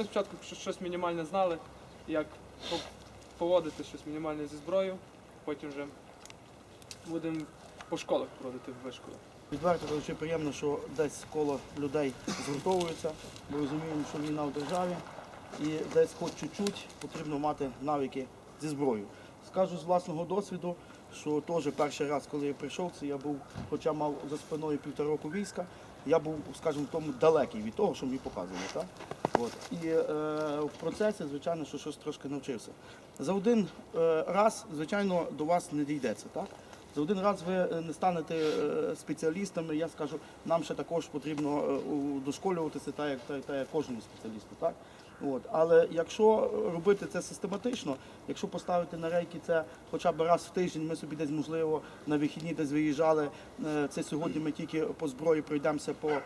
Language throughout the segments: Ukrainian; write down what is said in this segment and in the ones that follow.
ми спочатку щось- мінімальне знали, як поводити щось мінімальне зі зброєю, потім вже будемо по школах проводити в вишколи. Відверто дуже приємно, що десь коло людей згуртовуються, бо розуміємо, що війна в державі, і десь хоч чуть-чуть потрібно мати навики зі зброєю. Скажу з власного досвіду, що теж перший раз, коли я прийшов, це я був, хоча мав за спиною півтора року війська, я був, скажімо, в тому далекий від того, що мені показували. Так? От. І е, в процесі, звичайно, що щось трошки навчився. За один е, раз, звичайно, до вас не дійдеться. Так? За один раз ви не станете е, спеціалістами. Я скажу, нам ще також потрібно е, удосколюватися, так як, так як кожному спеціалісту. Так? От. Але якщо робити це систематично, якщо поставити на рейки це хоча б раз в тиждень, ми собі десь, можливо, на вихідні десь виїжджали. е, Це сьогодні ми тільки по зброї пройдемося по, е,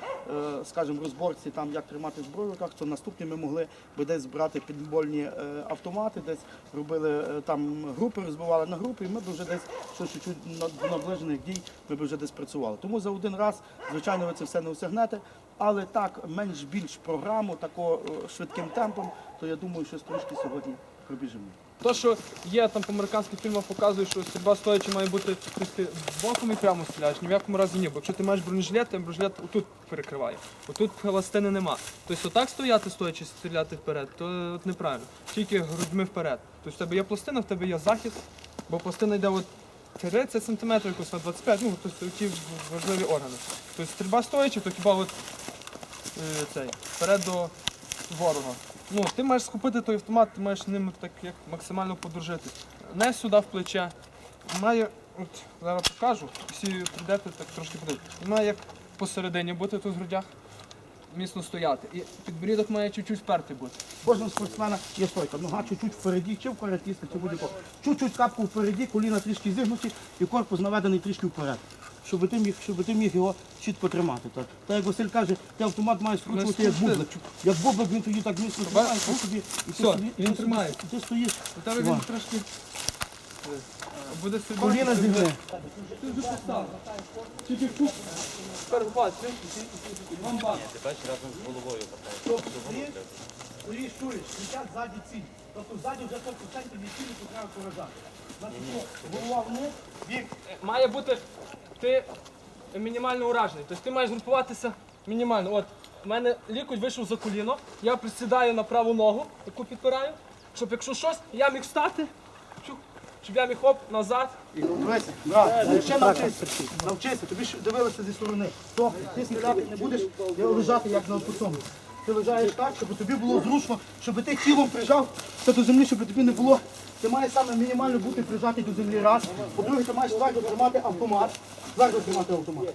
скажімо, розборці, там як тримати зброю в руках, то наступні ми могли би десь збирати підбольні е, автомати, десь робили там групи, розбивали на групи, і ми б вже десь щось чуть на наближених дій ми б вже десь працювали. Тому за один раз, звичайно, ви це все не осягнете. Але так, менш-більш програму, тако е, швидким темпом, то я думаю, що трошки сьогодні пробіжимо. То, що є там по американських фільмах, показує, що стрільба стоячи має бути ти боком і прямо стріляєш, ні в якому разі ні. Бо якщо ти маєш бронежилет, то бронежилет отут перекриває. Отут пластини нема. Тобто отак стояти, стоячи, стріляти вперед, то от неправильно. Тільки грудьми вперед. Тобто в тебе є пластина, в тебе є захист, бо пластина йде от 30 см, якось на 25, ну тобто ті важливі органи. Тобто стрільба стоячи, то хіба от цей вперед до ворога. Ну, ти маєш схопити той автомат, ти маєш ним так як максимально подружити. Не сюди в плече. Має, от зараз покажу, всі прийдете так трошки подивитися. Має як посередині бути тут в грудях, міцно стояти. І підборідок має чуть-чуть вперти бути. Кожного спортсмена є стойка. Нога чуть-чуть впереді, чи в каратіста, чи будь-якого. Чуть-чуть капку впереді, коліна трішки зігнуті і корпус наведений трішки вперед. Щоб ти міг, щоб ти міг його чітко тримати. Так, так як Василь каже, ти автомат маєш скручувати як скрутили. бублик. Як бублик він тоді так міцно тримає, ти собі, і ти Все, собі, він ти тримає. собі- і ти стоїш. У тебе він Іван. трошки е, буде стрільба. Коліна буде- Ти вже постав. Тільки тут. Тепер бач, ти. Вам бач. Тобто ти стоїш, чуєш, летять ззаді ціль. Тобто ззаді вже 100% від цілі, то треба поражати. Значить, що, голова вниз, бік, має бути ти мінімально уражений. Тобто ти маєш групуватися мінімально. От у мене лікоть вийшов за коліно, я присідаю на праву ногу, яку підпираю, щоб якщо щось, я міг стати, чук, щоб я міг хоп назад. Дивися, брат, ще навчися. Навчися, тобі ж дивилися зі сторони. Тобто ти стріляти не будеш лежати як на цьому. Ти лежаєш так, щоб тобі було зручно, щоб ти тілом прижав це до землі, щоб тобі не було. Ти маєш саме мінімально бути прижатий до землі раз. По-друге, ти маєш завжди тримати автомат. Завжди тримати автомат.